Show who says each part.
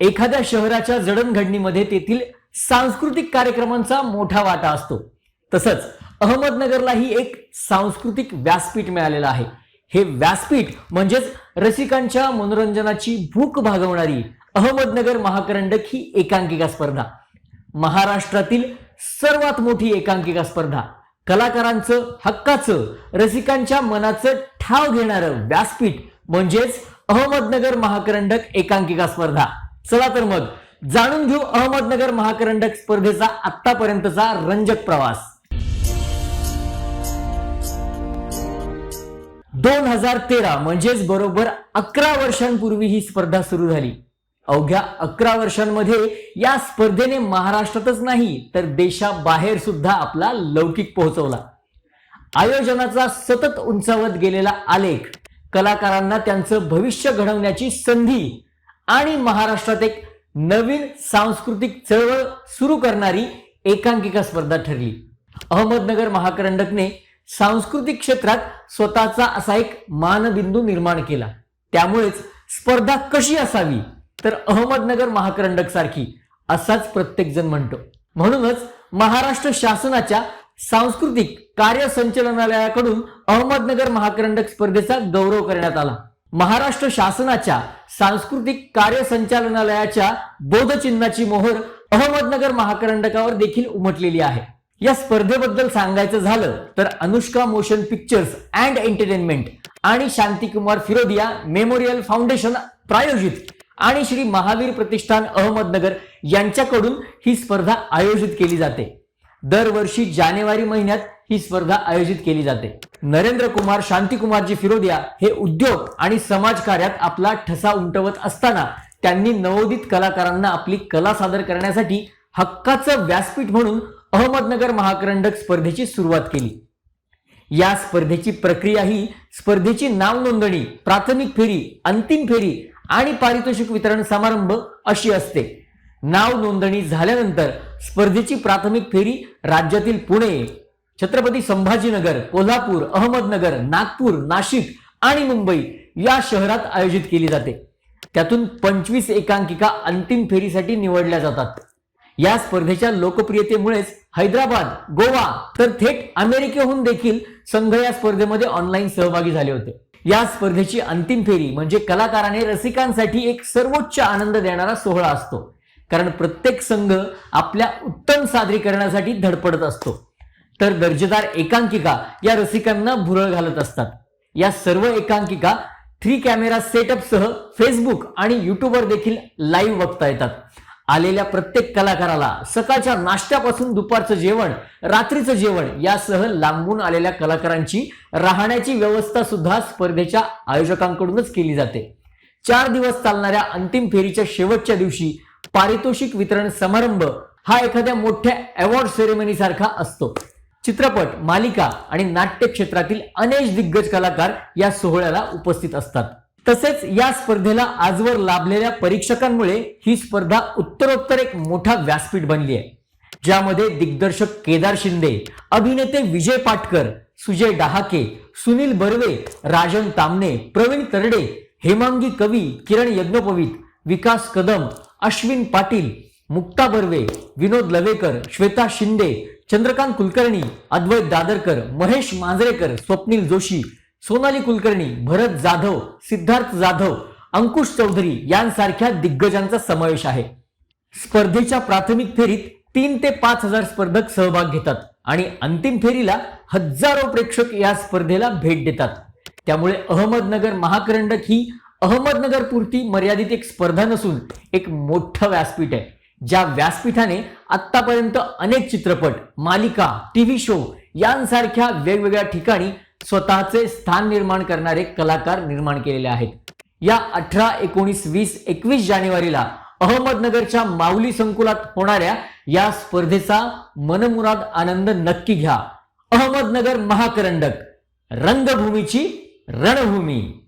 Speaker 1: एखाद्या शहराच्या जडणघडणीमध्ये तेथील सांस्कृतिक कार्यक्रमांचा मोठा वाटा असतो. तसंच अहमदनगरलाही एक सांस्कृतिक व्यासपीठ मिळालेलं आहे. हे व्यासपीठ म्हणजेच रसिकांच्या मनोरंजनाची भूक भागवणारी अहमदनगर महाकरंडक ही एकांकिका स्पर्धा. महाराष्ट्रातील सर्वात मोठी एकांकिका स्पर्धा. कलाकारांचं हक्काचं रसिकांच्या मनाचं ठाव घेणारं व्यासपीठ म्हणजेच अहमदनगर महाकरंडक एकांकिका स्पर्धा. चला तर मग जाणून घेऊ अहमदनगर महाकरंडक स्पर्धेचा आतापर्यंतचा रंजक प्रवास. दोन हजार तेरा म्हणजेच बरोबर अकरा वर्षांपूर्वी ही स्पर्धा सुरू झाली. अवघ्या अकरा वर्षांमध्ये या स्पर्धेने महाराष्ट्रातच नाही तर देशाबाहेर सुद्धा आपला लौकिक पोहोचवला. आयोजनाचा सतत उंचावत गेलेला आलेख कलाकारांना त्यांचं भविष्य घडवण्याची संधी आणि महाराष्ट्रात एक नवीन सांस्कृतिक चळवळ सुरू करणारी एकांकिका स्पर्धा ठरली. अहमदनगर महाकरंडकने सांस्कृतिक क्षेत्रात स्वतःचा असा एक मानबिंदू निर्माण केला. त्यामुळेच स्पर्धा कशी असावी तर अहमदनगर महाकरंडक सारखी असाच प्रत्येक जण म्हणतो. म्हणूनच महाराष्ट्र शासनाच्या सांस्कृतिक कार्य संचालनालयाकडून अहमदनगर महाकरंडक स्पर्धेचा गौरव करण्यात आला. महाराष्ट्र शासनाच्या सांस्कृतिक कार्य संचालनालयाच्या बोधचिन्हाची मोहर अहमदनगर महाकरंडकावर देखील उमटलेली आहे. या स्पर्धेबद्दल सांगायचं झालं तर Anushka motion pictures and entertainment आणि शांतीकुमार फिरोदिया मेमोरियल फाउंडेशन प्रायोजित आणि श्री महावीर प्रतिष्ठान अहमदनगर यांच्याकडून ही स्पर्धा आयोजित केली जाते. दरवर्षी जानेवारी महिन्यात ही स्पर्धा आयोजित केली जाते. नरेंद्र कुमार शांतिकुमारजी फिरोदिया हे उद्योग आणि समाजकार्यात आपला ठसा उमटवत असताना त्यांनी नवोदित कलाकारांना आपली कला सादर करण्यासाठी हक्काचं व्यासपीठ म्हणून अहमदनगर महाकरंडक स्पर्धेची सुरुवात केली. या स्पर्धेची प्रक्रिया ही स्पर्धेची नाव नोंदणी प्राथमिक फेरी अंतिम फेरी आणि पारितोषिक वितरण समारंभ अशी असते. नाव नोंदणी झाल्यानंतर स्पर्धेची प्राथमिक फेरी राज्यातील पुणे छत्रपती संभाजीनगर कोल्हापूर अहमदनगर नागपूर नाशिक आणि मुंबई या शहरात आयोजित केली जाते. त्यातून पंचवीस एकांकिका अंतिम फेरीसाठी निवडल्या जातात. या स्पर्धेच्या लोकप्रियतेमुळेच हैदराबाद गोवा तर थेट अमेरिकेहून देखील संघ या स्पर्धेमध्ये ऑनलाईन सहभागी झाले होते. या स्पर्धेची अंतिम फेरी म्हणजे कलाकाराने रसिकांसाठी एक सर्वोच्च आनंद देणारा सोहळा असतो. कारण प्रत्येक संघ आपल्या उत्तम सादरीकरणासाठी धडपडत असतो. तर दर्जेदार एकांकिका या रसिकांना भुरळ घालत असतात. या सर्व एकांकिका थ्री कॅमेरा सेटअपसह फेसबुक आणि युट्यूबवर देखील लाईव्ह बघता येतात. आलेल्या प्रत्येक कलाकाराला सकाळच्या नाश्त्यापासून दुपारचं जेवण रात्रीचं जेवण यासह लांबून आलेल्या कलाकारांची राहण्याची व्यवस्था सुद्धा स्पर्धेच्या आयोजकांकडूनच केली जाते. चार दिवस चालणाऱ्या अंतिम फेरीच्या शेवटच्या दिवशी पारितोषिक वितरण समारंभ हा एखाद्या मोठ्या अवॉर्ड सेरेमनी सारखा असतो. चित्रपट मालिका आणि नाट्य क्षेत्रातील अनेक दिग्गज कलाकार या सोहळ्याला उपस्थित असतात. तसेच या स्पर्धेला आजवर लाभलेल्या परीक्षकांमुळे ही स्पर्धा उत्तरोत्तर एक मोठा व्यासपीठ बनली आहे. ज्यामध्ये दिग्दर्शक केदार शिंदे अभिनेते विजय पाटकर सुजय डहाके सुनील बर्वे राजन तामणे प्रवीण तरडे हेमांगी कवी किरण यज्ञोपवीत विकास कदम अश्विन पाटील मुक्ता बर्वे विनोद लवेकर श्वेता शिंदे चंद्रकांत कुलकर्णी अद्वैत दादरकर महेश मांजरेकर स्वप्नील जोशी सोनाली कुलकर्णी भरत जाधव सिद्धार्थ जाधव अंकुश चौधरी यांसारख्या दिग्गजांचा समावेश आहे. स्पर्धेच्या प्राथमिक फेरीत तीन ते पाच हजार स्पर्धक सहभाग घेतात आणि अंतिम फेरीला हजारो प्रेक्षक या स्पर्धेला भेट देतात. त्यामुळे अहमदनगर महाकरंडक ही अहमदनगर पुरती मर्यादित एक स्पर्धा नसून एक मोठं व्यासपीठ आहे. ज्या व्यासपीठाने आतापर्यंत अनेक चित्रपट मालिका टीव्ही शो यांसारख्या वेगवेगळ्या ठिकाणी स्वतःचे स्थान निर्माण करणारे कलाकार निर्माण केलेले आहेत. या अठरा एकोणीस वीस एकवीस जानेवारीला अहमदनगरच्या माऊली संकुलात होणाऱ्या या स्पर्धेचा मनमुराद आनंद नक्की घ्या. अहमदनगर महाकरंडक रंगभूमीची रणभूमी.